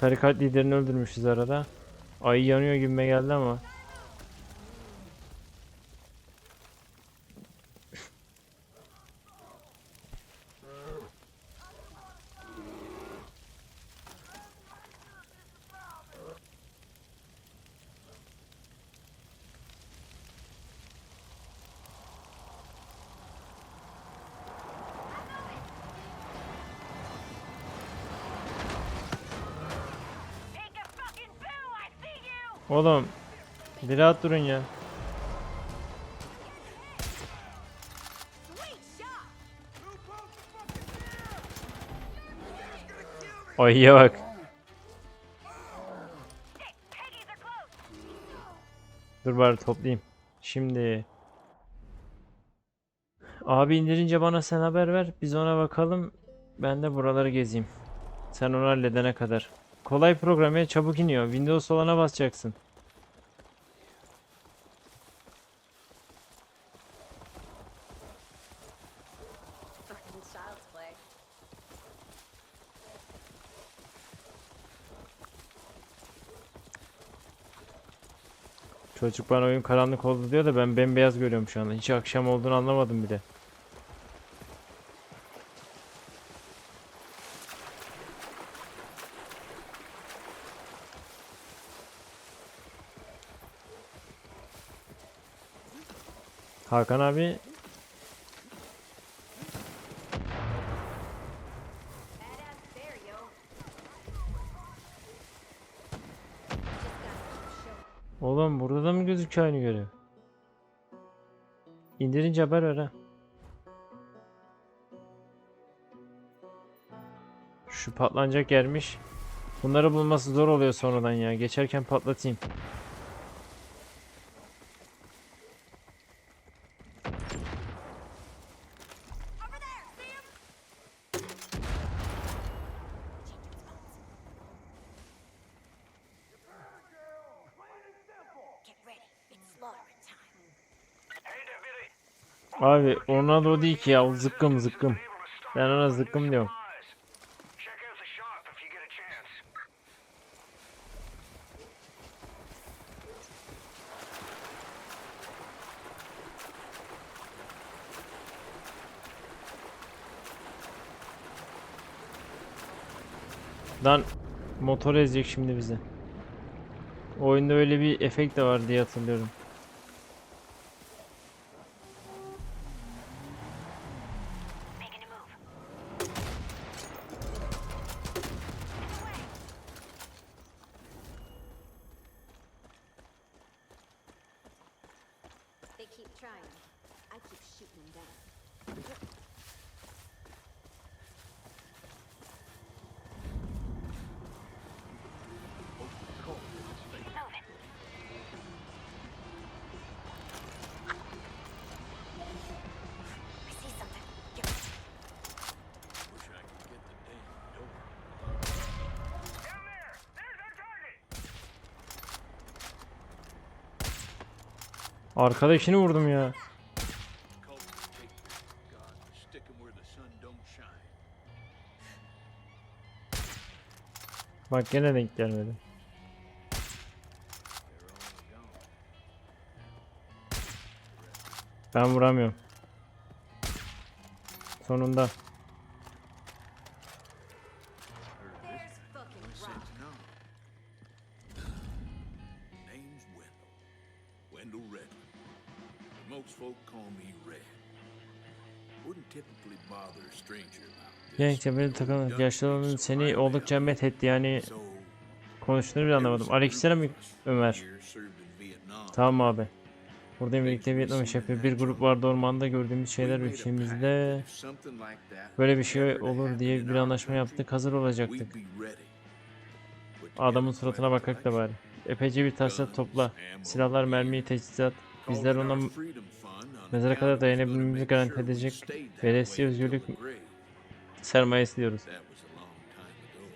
Tarikat liderini öldürmüşüz arada. Ayı yanıyor gibime geldi ama. Oğlum bir rahat durun ya. Ayıya bak. Dur bari toplayayım. Şimdi. Abi indirince bana sen haber ver. Biz ona bakalım. Ben de buraları gezeyim. Sen onu halledene kadar. Kolay program ya çabuk iniyor. Windows olana basacaksın. Çocuk bana oyun karanlık oldu diyor da ben bembeyaz görüyorum şu anda. Hiç akşam olduğunu anlamadım bile. Hakan abi Oğlum burada da mı gözüküyor aynı görev? İndirince haber ver ha. Şu patlanacak yermiş. Bunları bulması zor oluyor sonradan ya. Geçerken patlatayım. Abi ona da o değil ki ya. Zıkkım zıkkım. Ben ona zıkkım diyorum. Lan motor ezecek şimdi bizi. Oyunda öyle bir efekt de var diye hatırlıyorum. Sun don't shine. Bak gene denk gelmedi. Ben vuramıyorum. Sonunda. Genç böyle takılan yaşlı olanın seni oldukça met etti yani konuştuğunu bile anlamadım. Aleykümselam Ömer. Tamam abi. Buradayım birlikte Vietnam iş yapıyor. Bir grup vardı ormanda gördüğümüz şeyler ülkemizde böyle bir şey olur diye bir anlaşma yaptık. Hazır olacaktık. Adamın suratına bakak da bari. Epeyce bir tahsilat topla. Silahlar, mermi, teçhizat. Bizler ona mezara kadar dayanabilmemizi garanti edecek veresiye özgürlük sermayesi diyoruz.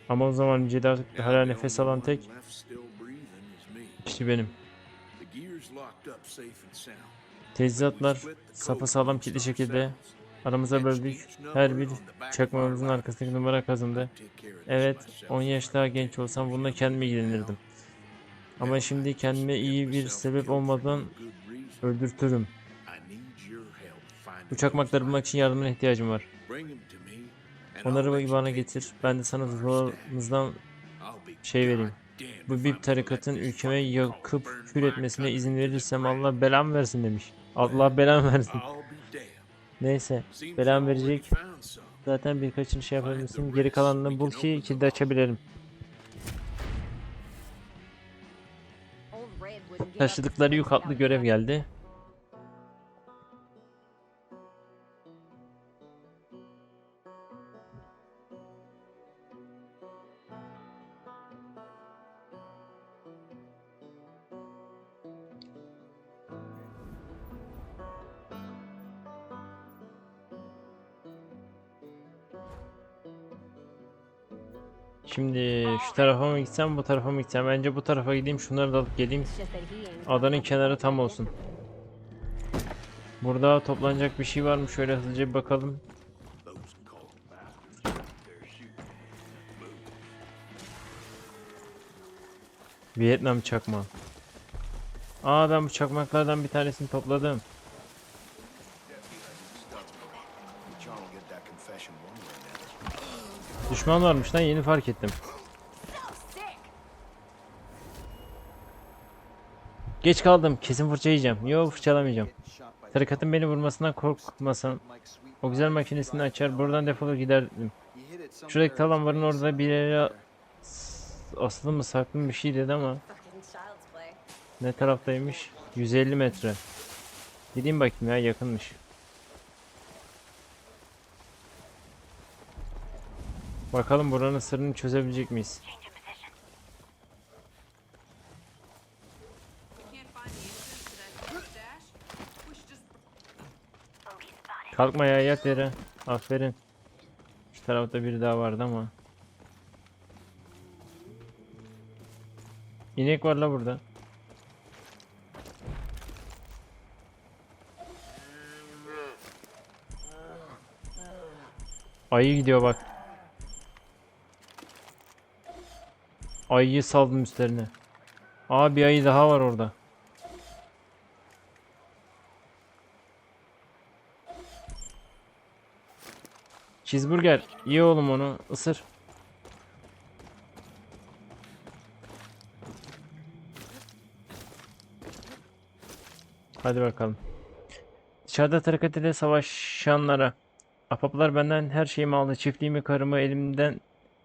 Ama o zaman artık hala nefes alan tek kişi benim. Teçhizatlar sapasağlam kilitli şekilde Aramıza böldük. Her bir çakmağımızın arkasındaki numara kazındı. Evet, 10 yaş daha genç olsam bununla kendim ilgilenirdim. Ama şimdi kendime iyi bir sebep olmadan öldürtürüm. Bu çakmakları bulmak için yardımına ihtiyacım var. Onları bana getir. Ben de sana zorunuzdan şey vereyim. Bu bir tarikatın ülkeme yakıp kül etmesine izin verirsem Allah belam versin demiş. Allah belam versin. Neyse belam verecek. Zaten birkaçını şey yapabilirsin. Geri kalanını bul ki kilidi açabilirim. Taşıdıkları yük adlı görev geldi. Şimdi şu tarafa mı gitsem bu tarafa mı gitsem? Bence bu tarafa gideyim şunları da alıp geleyim. Adanın kenarı tam olsun. Burada toplanacak bir şey var mı? Şöyle hızlıca bir bakalım. Vietnam çakmağı. Aa ben bu çakmaklardan bir tanesini topladım. Düşman varmış lan yeni fark ettim. Geç kaldım. Kesin fırça yiyeceğim. Yok fırçalamayacağım. Tarikatın beni vurmasından korkmasan o güzel makinesini açar buradan defolup giderdim. Şuradaki talamların orada bir yere asılı mı saklı mı bir şey dedi ama ne taraftaymış? 150 metre. Gideyim bakayım ya yakınmış. Bakalım buranın sırrını çözebilecek miyiz? Kalkma ya yat yere. Aferin. Şu tarafta biri daha vardı ama. İnek var la burada. Ayı gidiyor bak. Ayıyı saldım üstlerine. Aa bir ayı daha var orada. Cheeseburger. Ye oğlum onu. Isır. Hadi bakalım. Dışarıda tarikat ile savaşanlara. Ahbaplar benden her şeyimi aldı. Çiftliğimi, karımı elimden...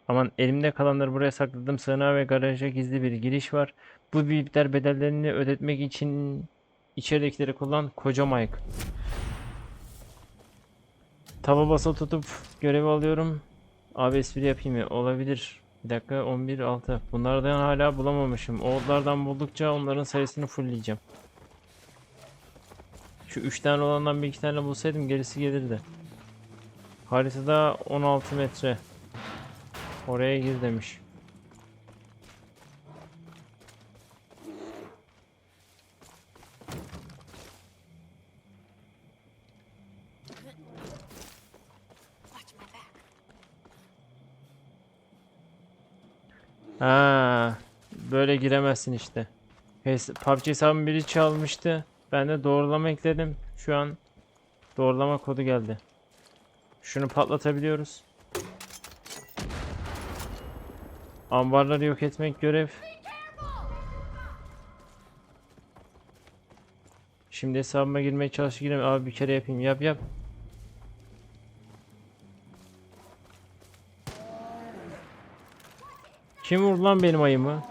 Aman elimde kalanları buraya sakladım. Sığınağa ve garaja gizli bir giriş var. Bu büyükler bedellerini ödetmek için içeridekileri kullan. Koca Mike. Taba basılı tutup görevi alıyorum. Abi espri yapayım mı? Olabilir. Bir dakika 11 6. Bunlardan hala bulamamışım. Oğullardan buldukça onların sayısını fullleyeceğim. Şu 3 tane olandan bir iki tane bulsaydım gerisi gelirdi. Haritada 16 metre. Oraya gir demiş. Ha, böyle giremezsin işte. PUBG hesabımı biri çalmıştı. Ben de doğrulama ekledim. Şu an doğrulama kodu geldi. Şunu patlatabiliyoruz. Ambarları yok etmek görev. Şimdi hesabıma girmeye çalış gireyim. Abi bir kere yapayım. Yap yap. Kim vurdu lan benim ayımı?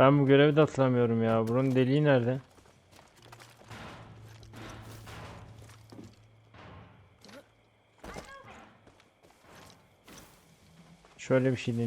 Ben bu görevi de hatırlamıyorum ya. Bunun deliği nerede? Şöyle bir şey deneyeyim.